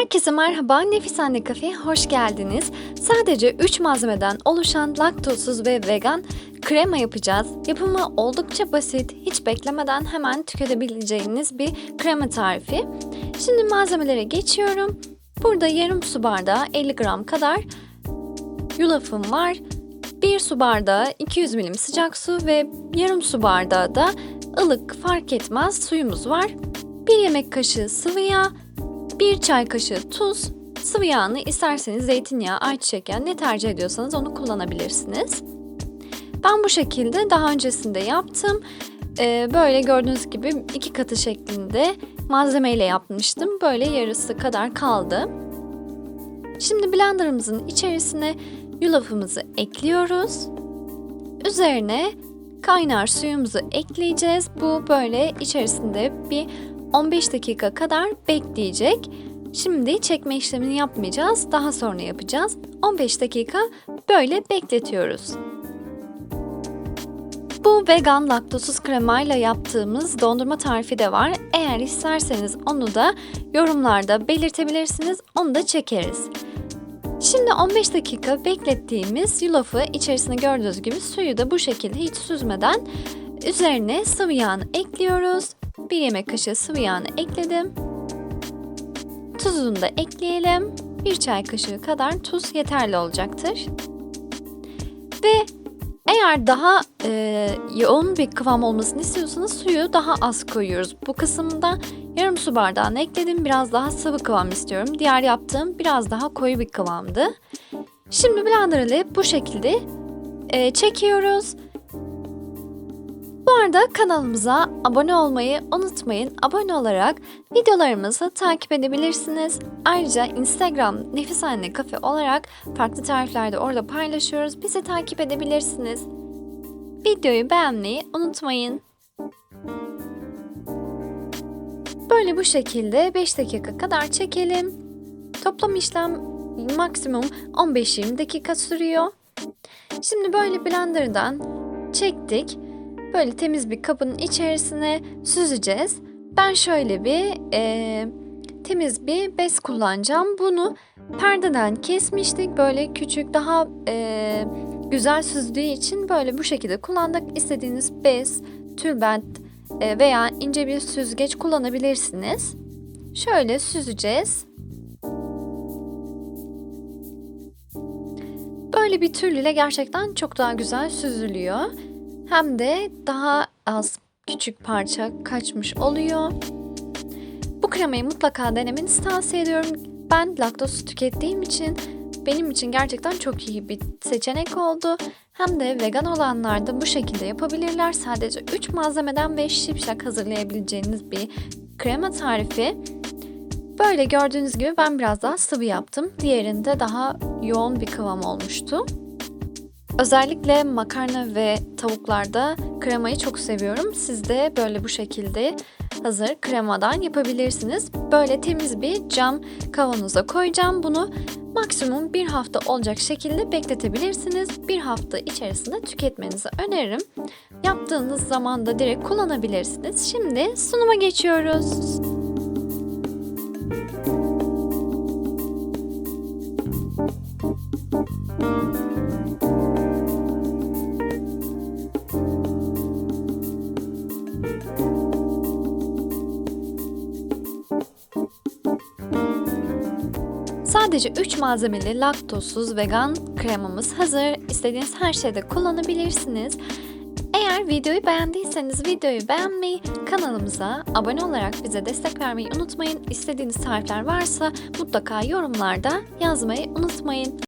Herkese merhaba, Nefis Anne Kafe'ye hoş geldiniz. Sadece 3 malzemeden oluşan laktozsuz ve vegan krema yapacağız. Yapımı oldukça basit, hiç beklemeden hemen tüketebileceğiniz bir krema tarifi. Şimdi malzemelere geçiyorum. Burada yarım su bardağı 50 gram kadar yulafım var. 1 su bardağı 200 milim sıcak su ve yarım su bardağı da ılık fark etmez suyumuz var. 1 yemek kaşığı sıvı yağ, 1 çay kaşığı tuz, sıvı yağını isterseniz zeytinyağı, ayçiçek yağı ne tercih ediyorsanız onu kullanabilirsiniz. Ben bu şekilde daha öncesinde yaptım. Ee, böyle gördüğünüz gibi iki katı şeklinde malzemeyle yapmıştım. Böyle yarısı kadar kaldı. Şimdi blenderımızın içerisine yulafımızı ekliyoruz. Üzerine kaynar suyumuzu ekleyeceğiz. Bu böyle içerisinde bir 15 dakika kadar bekleyecek. Şimdi çekme işlemini yapmayacağız. Daha sonra yapacağız. 15 dakika böyle bekletiyoruz. Bu vegan laktozsuz kremayla yaptığımız dondurma tarifi de var. Eğer isterseniz onu da yorumlarda belirtebilirsiniz. Onu da çekeriz. Şimdi 15 dakika beklettiğimiz yulafı içerisine gördüğünüz gibi suyu da bu şekilde hiç süzmeden üzerine sıvı yağını ekliyoruz. 1 yemek kaşığı sıvı yağını ekledim. Tuzunu da ekleyelim. 1 çay kaşığı kadar tuz yeterli olacaktır. Ve eğer daha e, yoğun bir kıvam olmasını istiyorsanız suyu daha az koyuyoruz. Bu kısımda yarım su bardağını ekledim. Biraz daha sıvı kıvam istiyorum. Diğer yaptığım biraz daha koyu bir kıvamdı. Şimdi blender ile bu şekilde e, çekiyoruz. Bu arada kanalımıza abone olmayı unutmayın. Abone olarak videolarımızı takip edebilirsiniz. Ayrıca Instagram Nefis Anne Kafe olarak farklı tariflerde orada paylaşıyoruz. Bizi takip edebilirsiniz. Videoyu beğenmeyi unutmayın. Böyle bu şekilde 5 dakika kadar çekelim. Toplam işlem maksimum 15-20 dakika sürüyor. Şimdi böyle blenderdan çektik. Böyle temiz bir kabın içerisine süzeceğiz. Ben şöyle bir e, temiz bir bez kullanacağım. Bunu perdeden kesmiştik. Böyle küçük daha e, güzel süzdüğü için böyle bu şekilde kullandık. İstediğiniz bez, tülbent e, veya ince bir süzgeç kullanabilirsiniz. Şöyle süzeceğiz. Böyle bir tül gerçekten çok daha güzel süzülüyor. Hem de daha az küçük parça kaçmış oluyor. Bu kremayı mutlaka denemenizi tavsiye ediyorum. Ben laktoz tükettiğim için benim için gerçekten çok iyi bir seçenek oldu. Hem de vegan olanlar da bu şekilde yapabilirler. Sadece 3 malzemeden ve şipşak hazırlayabileceğiniz bir krema tarifi. Böyle gördüğünüz gibi ben biraz daha sıvı yaptım. Diğerinde daha yoğun bir kıvam olmuştu. Özellikle makarna ve tavuklarda kremayı çok seviyorum. Siz de böyle bu şekilde hazır kremadan yapabilirsiniz. Böyle temiz bir cam kavanoza koyacağım bunu. Maksimum bir hafta olacak şekilde bekletebilirsiniz. Bir hafta içerisinde tüketmenizi öneririm. Yaptığınız zaman da direkt kullanabilirsiniz. Şimdi sunuma geçiyoruz. Sadece 3 malzemeli laktozsuz vegan kremamız hazır. İstediğiniz her şeyde kullanabilirsiniz. Eğer videoyu beğendiyseniz videoyu beğenmeyi, kanalımıza abone olarak bize destek vermeyi unutmayın. İstediğiniz tarifler varsa mutlaka yorumlarda yazmayı unutmayın.